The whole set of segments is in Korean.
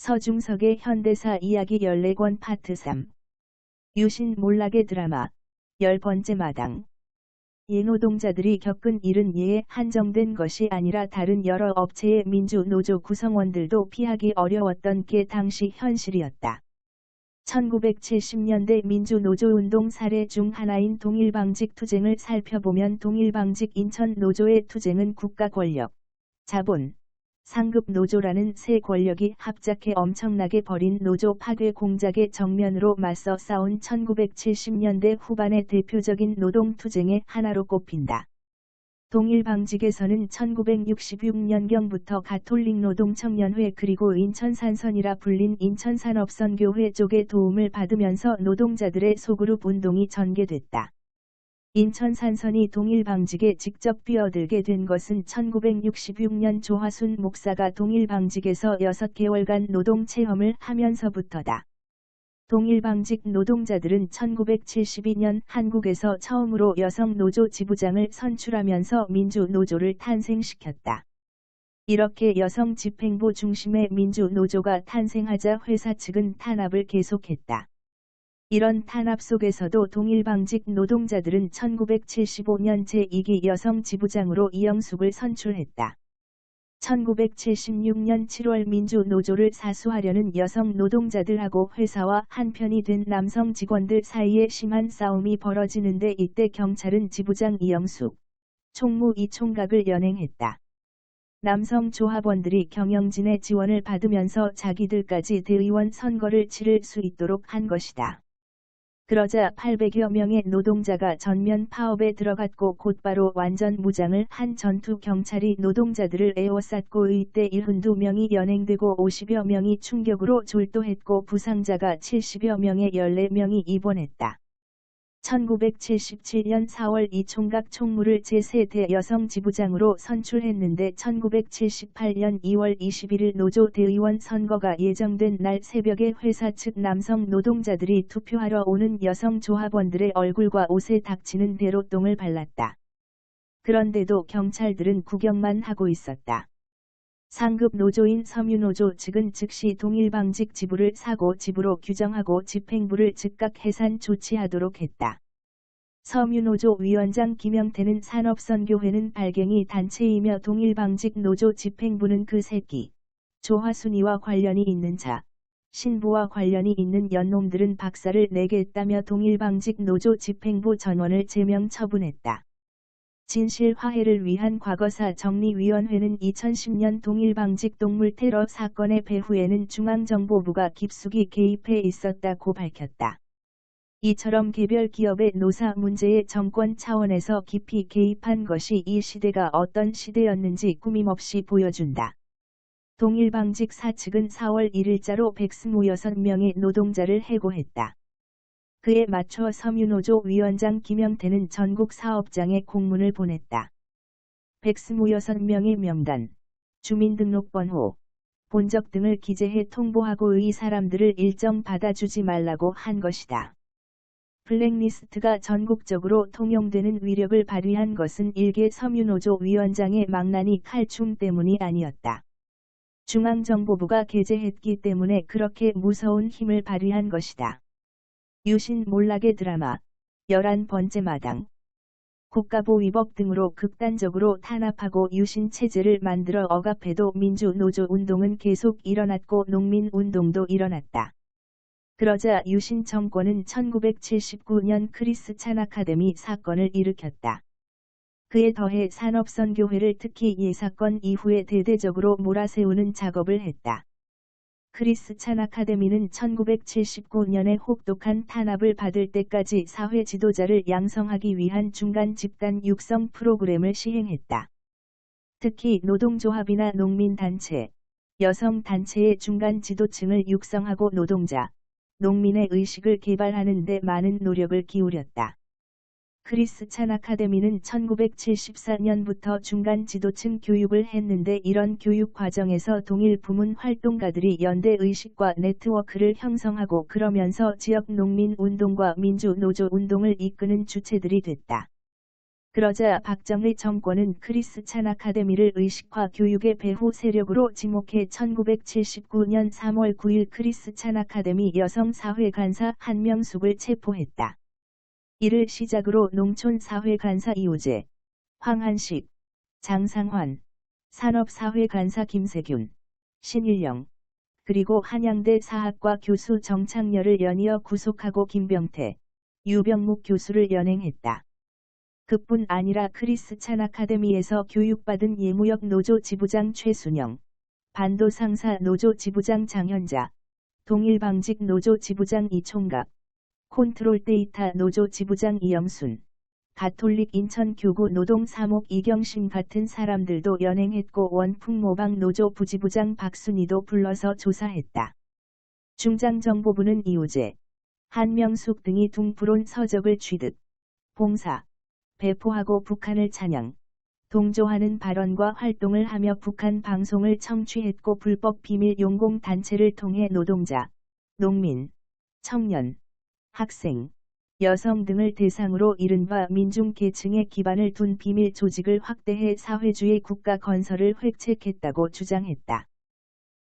서중석의 현대사 이야기 14권 파트 3 유신 몰락의 드라마. 열 번째 마당. 이 노동자들이 겪은 일은 이에 한정된 것이 아니라 다른 여러 업체의 민주노조 구성원들도 피하기 어려웠던 게 당시 현실이었다. 1970년대 민주노조운동 사례 중 하나인 동일방직 투쟁을 살펴보면 동일방직 인천노조의 투쟁은 국가 권력, 자본, 상급 노조라는 세 권력이 합작해 엄청나게 벌인 노조 파괴 공작의 정면으로 맞서 싸운 1970년대 후반의 대표적인 노동투쟁의 하나로 꼽힌다. 동일방직에서는 1966년경부터 가톨릭 노동청년회 그리고 인천산선이라 불린 인천산업선교회 쪽의 도움을 받으면서 노동자들의 소그룹 운동이 전개됐다. 인천 산선이 동일 방직에 직접 뛰어들게 된 것은 1966년 조화순 목사가 동일 방직에서 6개월간 노동 체험을 하면서부터다. 동일 방직 노동자들은 1972년 한국에서 처음으로 여성 노조 지부장을 선출하면서 민주 노조를 탄생시켰다. 이렇게 여성 집행부 중심의 민주 노조가 탄생하자 회사 측은 탄압을 계속했다. 이런 탄압 속에서도 동일방직 노동자들은 1975년 제2기 여성 지부장으로 이영숙을 선출했다. 1976년 7월 민주노조를 사수하려는 여성 노동자들하고 회사와 한편이 된 남성 직원들 사이에 심한 싸움이 벌어지는데 이때 경찰은 지부장 이영숙, 총무 이총각을 연행했다. 남성 조합원들이 경영진의 지원을 받으면서 자기들까지 대의원 선거를 치를 수 있도록 한 것이다. 그러자 800여 명의 노동자가 전면 파업에 들어갔고 곧바로 완전 무장을 한 전투 경찰이 노동자들을 에워쌌고 이때 72명이 연행되고 50여 명이 충격으로 졸도했고 부상자가 70여 명에 14명이 입원했다. 1977년 4월 이 총각 총무를 제3대 여성 지부장으로 선출했는데 1978년 2월 21일 노조 대의원 선거가 예정된 날 새벽에 회사 측 남성 노동자들이 투표하러 오는 여성 조합원들의 얼굴과 옷에 닥치는 대로 똥을 발랐다. 그런데도 경찰들은 구경만 하고 있었다. 상급 노조인 섬유노조 측은 즉시 동일방직 지부를 사고 지부로 규정하고 집행부를 즉각 해산 조치하도록 했다. 섬유노조 위원장 김영태는 산업선교회는 발갱이 단체이며 동일방직 노조 집행부는 그 새끼, 조화순이와 관련이 있는 자, 신부와 관련이 있는 연놈들은 박사를 내겠다며 동일방직 노조 집행부 전원을 제명 처분했다. 진실 화해를 위한 과거사 정리위원회는 2010년 동일방직 동물 테러 사건의 배후에는 중앙정보부가 깊숙이 개입해 있었다고 밝혔다. 이처럼 개별 기업의 노사 문제에 정권 차원에서 깊이 개입한 것이 이 시대가 어떤 시대였는지 꾸밈없이 보여준다. 동일방직 사측은 4월 1일자로 126명의 노동자를 해고했다. 그에 맞춰 섬유노조 위원장 김영태는 전국 사업장에 공문을 보냈다. 126명의 명단, 주민등록번호, 본적 등을 기재해 통보하고 의 사람들을 일정 받아주지 말라고 한 것이다. 블랙리스트가 전국적으로 통용되는 위력을 발휘한 것은 일개 섬유노조 위원장의 망나니 칼춤 때문이 아니었다. 중앙정보부가 게재했기 때문에 그렇게 무서운 힘을 발휘한 것이다. 유신 몰락의 드라마 11번째 마당 국가보 위법 등으로 극단적으로 탄압하고 유신 체제를 만들어 억압해도 민주노조 운동은 계속 일어났고 농민운동도 일어났다. 그러자 유신 정권은 1979년 크리스찬 아카데미 사건을 일으켰다. 그에 더해 산업선교회를 특히 이 사건 이후에 대대적으로 몰아세우는 작업을 했다. 크리스 찬 아카데미는 1979년에 혹독한 탄압을 받을 때까지 사회 지도자를 양성하기 위한 중간 집단 육성 프로그램을 시행했다. 특히 노동조합이나 농민단체, 여성단체의 중간 지도층을 육성하고 노동자, 농민의 의식을 개발하는 데 많은 노력을 기울였다. 크리스찬 아카데미는 1974년부터 중간 지도층 교육을 했는데 이런 교육 과정에서 동일 부문 활동가들이 연대 의식과 네트워크를 형성하고 그러면서 지역 농민 운동과 민주 노조 운동을 이끄는 주체들이 됐다. 그러자 박정희 정권은 크리스찬 아카데미를 의식화 교육의 배후 세력으로 지목해 1979년 3월 9일 크리스찬 아카데미 여성사회 간사 한명숙을 체포했다. 이를 시작으로 농촌 사회 간사 이우재, 황한식, 장상환, 산업사회 간사 김세균, 신일영, 그리고 한양대 사학과 교수 정창렬을 연이어 구속하고 김병태, 유병묵 교수를 연행했다. 그뿐 아니라 크리스찬 아카데미에서 교육받은 예무역 노조 지부장 최순영, 반도 상사 노조 지부장 장현자, 동일방직 노조 지부장 이총각, 콘트롤 데이터 노조 지부장 이영순, 가톨릭 인천교구 노동 사목 이경심 같은 사람들도 연행했고 원풍 모방 노조 부지부장 박순희도 불러서 조사했다. 중장정보부는 이우재, 한명숙 등이 둥프론 서적을 취득, 봉사, 배포하고 북한을 찬양, 동조하는 발언과 활동을 하며 북한 방송을 청취했고 불법 비밀 용공 단체를 통해 노동자, 농민, 청년, 학생, 여성 등을 대상으로 이른바 민중 계층의 기반을 둔 비밀 조직을 확대해 사회주의 국가 건설을 획책했다고 주장했다.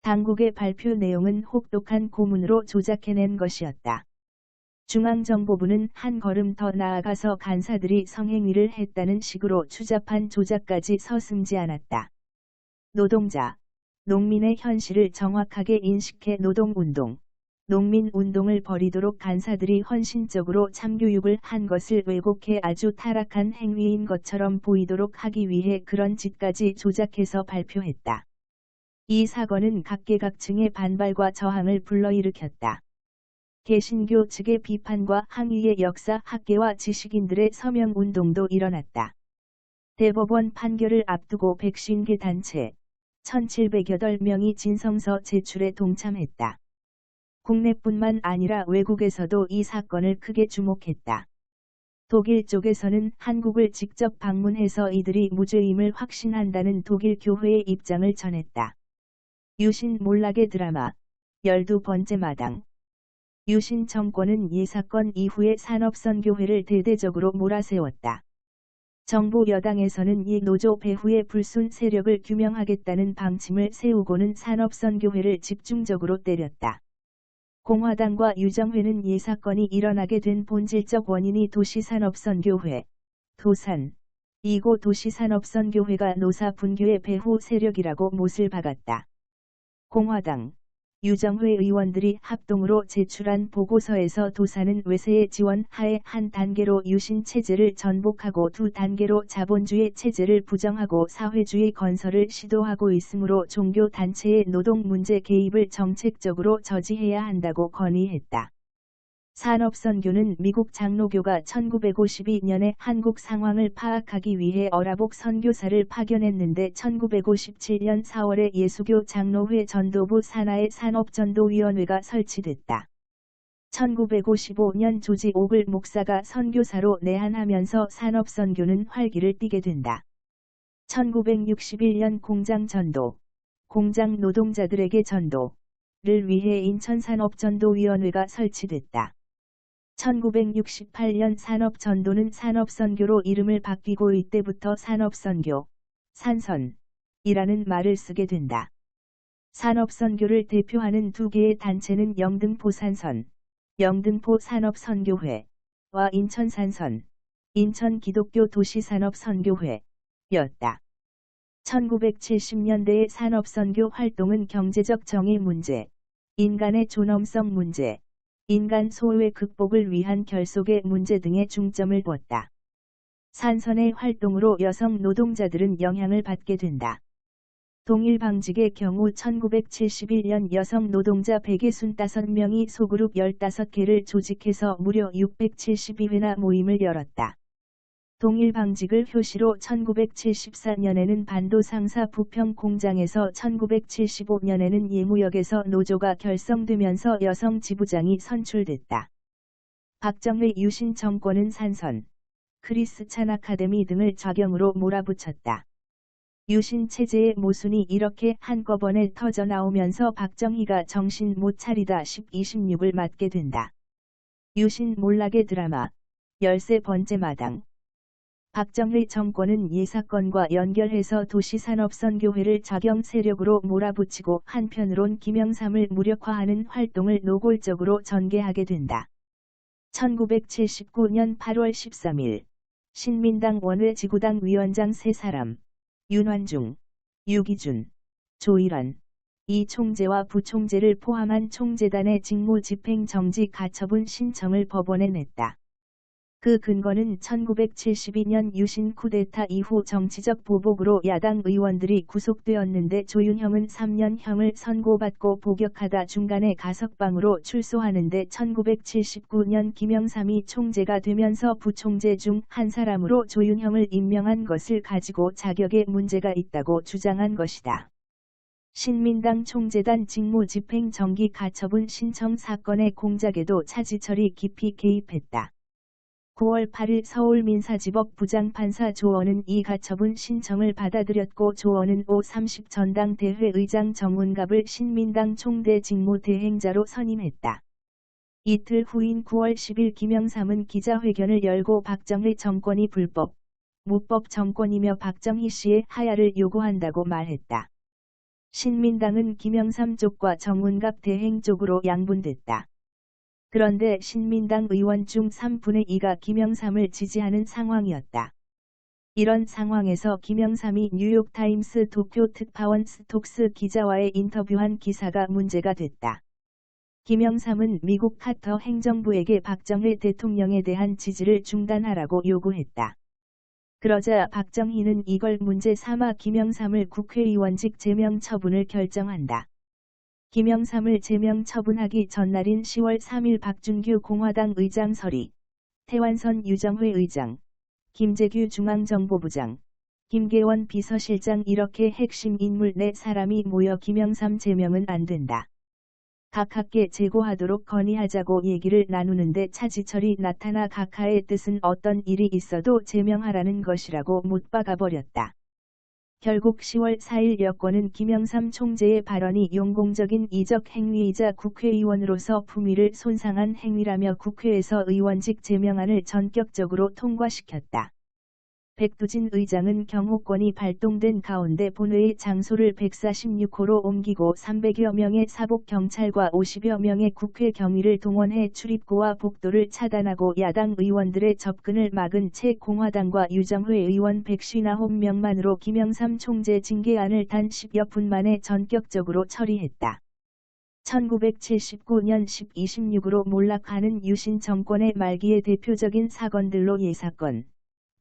당국의 발표 내용은 혹독한 고문으로 조작해낸 것이었다. 중앙정보부는 한 걸음 더 나아가서 간사들이 성행위를 했다는 식으로 추잡한 조작까지 서슴지 않았다. 노동자, 농민의 현실을 정확하게 인식해 노동운동, 농민운동을 벌이도록 간사들이 헌신적으로 참교육을 한 것을 왜곡해 아주 타락한 행위인 것처럼 보이도록 하기 위해 그런 짓까지 조작해서 발표했다. 이 사건은 각계각층의 반발과 저항을 불러일으켰다. 개신교 측의 비판과 항의의 역사 학계와 지식인들의 서명운동도 일어났다. 대법원 판결을 앞두고 150개 단체, 1708명이 진성서 제출에 동참했다. 국내뿐만 아니라 외국에서도 이 사건을 크게 주목했다. 독일 쪽에서는 한국을 직접 방문해서 이들이 무죄임을 확신한다는 독일 교회의 입장을 전했다. 유신 몰락의 드라마 12번째 마당 유신 정권은 이 사건 이후에 산업선교회를 대대적으로 몰아세웠다. 정부 여당에서는 이 노조 배후의 불순 세력을 규명하겠다는 방침을 세우고는 산업선교회를 집중적으로 때렸다. 공화당과 유정회는 이 사건이 일어나게 된 본질적 원인이 도시산업선교회, 도산, 이고 도시산업선교회가 노사 분교의 배후 세력이라고 못을 박았다. 공화당, 유정회 의원들이 합동으로 제출한 보고서에서 도사는 외세의 지원 하에 한 단계로 유신 체제를 전복하고 두 단계로 자본주의 체제를 부정하고 사회주의 건설을 시도하고 있으므로 종교 단체의 노동 문제 개입을 정책적으로 저지해야 한다고 건의했다. 산업선교는 미국 장로교가 1952년에 한국 상황을 파악하기 위해 어라복 선교사를 파견했는데 1957년 4월에 예수교 장로회 전도부 산하의 산업전도위원회가 설치됐다. 1955년 조지 오글 목사가 선교사로 내한하면서 산업선교는 활기를 띠게 된다. 1961년 공장 전도, 공장 노동자들에게 전도를 위해 인천산업전도위원회가 설치됐다. 1968년 산업전도는 산업선교로 이름을 바뀌고 이때부터 산업선교, 산선이라는 말을 쓰게 된다. 산업선교를 대표하는 두 개의 단체는 영등포 산선, 영등포 산업선교회와 인천산선, 인천 기독교 도시산업선교회였다. 1970년대의 산업선교 활동은 경제적 정의 문제, 인간의 존엄성 문제, 인간 소외 극복을 위한 결속의 문제 등에 중점을 두었다. 산선의 활동으로 여성 노동자들은 영향을 받게 된다. 동일 방직의 경우 1971년 여성 노동자 165명이 소그룹 15개를 조직해서 무려 672회나 모임을 열었다. 동일 방직을 효시로 1974년에는 반도 상사 부평 공장에서 1975년에는 예무역에서 노조가 결성되면서 여성 지부장이 선출됐다. 박정희 유신 정권은 산선, 크리스찬 아카데미 등을 적용으로 몰아붙였다. 유신 체제의 모순이 이렇게 한꺼번에 터져 나오면서 박정희가 정신 못 차리다 10-26을 맞게 된다. 유신 몰락의 드라마, 열세 번째 마당 박정희 정권은 이 사건과 연결해서 도시산업선교회를 자경 세력으로 몰아붙이고 한편으론 김영삼을 무력화하는 활동을 노골적으로 전개하게 된다. 1979년 8월 13일 신민당 원외 지구당 위원장 세 사람 윤환중, 유기준, 조일환, 이 총재와 부총재를 포함한 총재단의 직무 집행 정지 가처분 신청을 법원에 냈다. 그 근거는 1972년 유신 쿠데타 이후 정치적 보복으로 야당 의원들이 구속되었는데 조윤형은 3년형을 선고받고 복역하다 중간에 가석방으로 출소하는데 1979년 김영삼이 총재가 되면서 부총재 중 한 사람으로 조윤형을 임명한 것을 가지고 자격에 문제가 있다고 주장한 것이다. 신민당 총재단 직무 집행 정기 가처분 신청 사건의 공작에도 차지철이 깊이 개입했다. 9월 8일 서울민사지법 부장판사 조원은 이 가처분 신청을 받아들였고 조원은 오30 전당대회 의장 정운갑을 신민당 총대 직무 대행자로 선임했다. 이틀 후인 9월 10일 김영삼은 기자회견을 열고 박정희 정권이 불법, 무법 정권이며 박정희 씨의 하야를 요구한다고 말했다. 신민당은 김영삼 쪽과 정운갑 대행 쪽으로 양분됐다. 그런데 신민당 의원 중 3분의 2가 김영삼을 지지하는 상황이었다. 이런 상황에서 김영삼이 뉴욕타임스 도쿄 특파원 스톡스 기자와의 인터뷰한 기사가 문제가 됐다. 김영삼은 미국 카터 행정부에게 박정희 대통령에 대한 지지를 중단하라고 요구했다. 그러자 박정희는 이걸 문제 삼아 김영삼을 국회의원직 제명 처분을 결정한다. 김영삼을 제명 처분하기 전날인 10월 3일 박준규 공화당 의장 설이, 태완선 유정회 의장, 김재규 중앙정보부장, 김계원 비서실장 이렇게 핵심 인물 4사람이 모여 김영삼 제명은 안 된다. 각하께 제고하도록 건의하자고 얘기를 나누는데 차지철이 나타나 각하의 뜻은 어떤 일이 있어도 제명하라는 것이라고 못 박아버렸다. 결국 10월 4일 여권은 김영삼 총재의 발언이 용공적인 이적 행위이자 국회의원으로서 품위를 손상한 행위라며 국회에서 의원직 제명안을 전격적으로 통과시켰다. 백두진 의장은 경호권이 발동된 가운데 본회의 장소를 146호로 옮기고 300여 명의 사복 경찰과 50여 명의 국회 경위를 동원해 출입구와 복도를 차단하고 야당 의원들의 접근을 막은 채 공화당과 유정회 의원 159명만으로 김영삼 총재 징계안을 단 10여 분 만에 전격적으로 처리했다. 1979년 10-26으로 몰락하는 유신 정권의 말기의 대표적인 사건들로 예사건,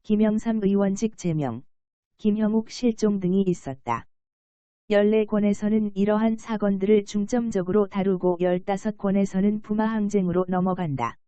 김영삼 의원직 제명, 김형욱 실종 등이 있었다. 14권에서는 이러한 사건들을 중점적으로 다루고 15권에서는 부마 항쟁으로 넘어간다.